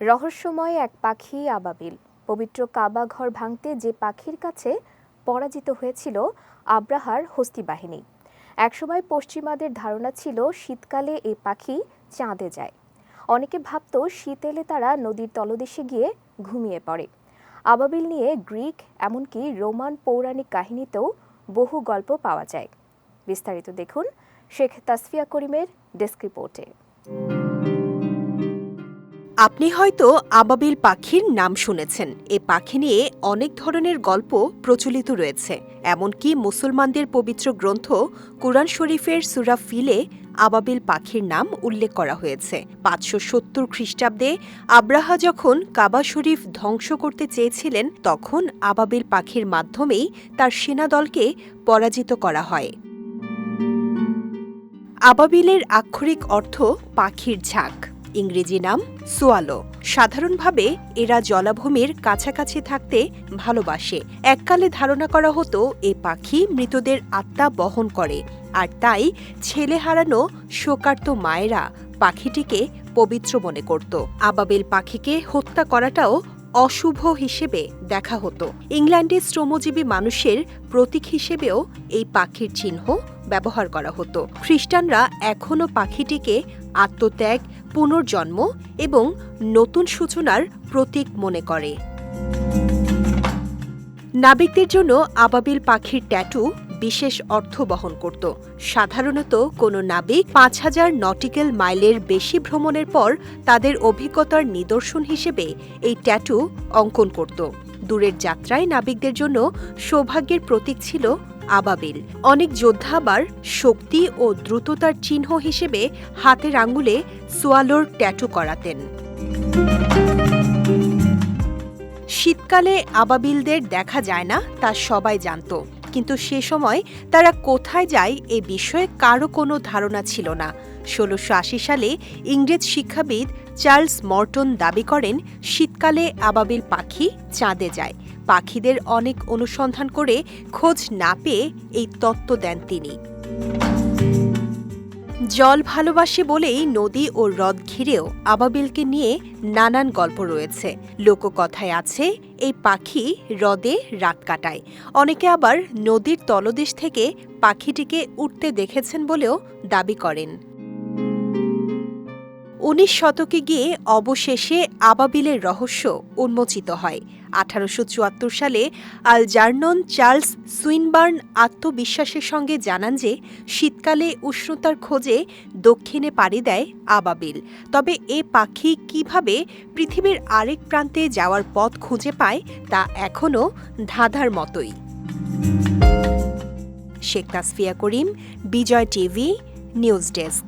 রহস্যময় এক পাখি আবাবিল। পবিত্র কাবা ঘর ভাঙতে যে পাখির কাছে পরাজিত হয়েছিল আব্রাহার হস্তি বাহিনী। একসময় পশ্চিমাদের ধারণা ছিল শীতকালে এই পাখি চাঁদে যায়। অনেকে ভাবত শীত এলে তারা নদীর তলদেশে গিয়ে ঘুমিয়ে পড়ে। আবাবিল নিয়ে গ্রিক, এমনকি রোমান পৌরাণিক কাহিনীতেও বহু গল্প পাওয়া যায়। বিস্তারিত দেখুন শেখ তাসফিয়া করিমের ডেস্ক রিপোর্টে। আপনি হয়তো আবাবিল পাখির নাম শুনেছেন। এ পাখি নিয়ে অনেক ধরনের গল্প প্রচলিত রয়েছে। এমনকি মুসলমানদের পবিত্র গ্রন্থ কোরআন শরীফের সুরা ফিলে আবাবিল পাখির নাম উল্লেখ করা হয়েছে। পাঁচশো সত্তর খ্রিস্টাব্দে আব্রাহা যখন কাবা শরীফ ধ্বংস করতে চেয়েছিলেন, তখন আবাবিল পাখির মাধ্যমেই তার সেনাদলকে পরাজিত করা হয়। আবাবিলের আক্ষরিক অর্থ পাখির ঝাঁক। ইংরেজি নাম সোয়ালো। সাধারণভাবে এরা জলাভূমির কাছাকাছি থাকতে ভালোবাসে। এককালে ধারণা করা হতো এ পাখি মৃতদের আত্মা বহন করে, আর তাই ছেলে হারানো শোকার্ত মায়েরা পাখিটিকে পবিত্র মনে করত। আবাবেল পাখিকে হত্যা করাটাও অশুভ হিসেবে দেখা হতো। ইংল্যান্ডে শ্রমজীবী মানুষের প্রতীক হিসেবেও এই পাখির চিহ্ন ব্যবহার করা হতো। খ্রিস্টানরা এখনও পাখিটিকে আত্মত্যাগ পুনর্জন্ম এবং নতুন সূচনার প্রতীক মনে করে। নাবিকদের জন্য আবাবিল পাখির ট্যাটু বিশেষ অর্থ বহন করত। সাধারণত কোনো নাবিক পাঁচ হাজার নটিক্যাল মাইলের বেশি ভ্রমণের পর তাদের অভিজ্ঞতার নিদর্শন হিসেবে এই ট্যাটু অঙ্কন করত। দূরের যাত্রায় নাবিকদের জন্য সৌভাগ্যের প্রতীক ছিল আবাবিল। অনেক যোদ্ধা আবার শক্তি ও দ্রুততার চিহ্ন হিসেবে হাতের আঙ্গুলে সোয়ালোর ট্যাটু করাতেন। শীতকালে আবাবিলদের দেখা যায় না, তা সবাই জানত। কিন্তু সে সময় তারা কোথায় যায় এ বিষয়ে কারও কোনো ধারণা ছিল না। ষোলোশো আশি সালে ইংরেজ শিক্ষাবিদ চার্লস মর্টন দাবি করেন, শীতকালে আবাবিল পাখি চাঁদে যায়। পাখিদের অনেক অনুসন্ধান করে খোঁজ না পেয়ে এই তত্ত্ব দেন তিনি। জল ভালোবাসে বলেই নদী ও হ্রদ ঘিরেও আবাবিলকে নিয়ে নানান গল্প রয়েছে। লোককথায় আছে, এই পাখি হ্রদে রাত কাটায়। অনেকে আবার নদীর তলদেশ থেকে পাখিটিকে উঠতে দেখেছেন বলেও দাবি করেন। উনিশ শতকে গিয়ে অবশেষে আবাবিলের রহস্য উন্মোচিত হয়। আঠারোশো চুয়াত্তর সালে আল জার্নন চার্লস সুইনবার্ন আত্মবিশ্বাসের সঙ্গে জানান যে, শীতকালে উষ্ণতার খোঁজে দক্ষিণে পাড়ি দেয় আবাবিল। তবে এ পাখি কীভাবে পৃথিবীর আরেক প্রান্তে যাওয়ার পথ খুঁজে পায় তা এখনও ধাঁধার মতোই। Sheikh Tasfia Karim, Bijoy TV, news desk.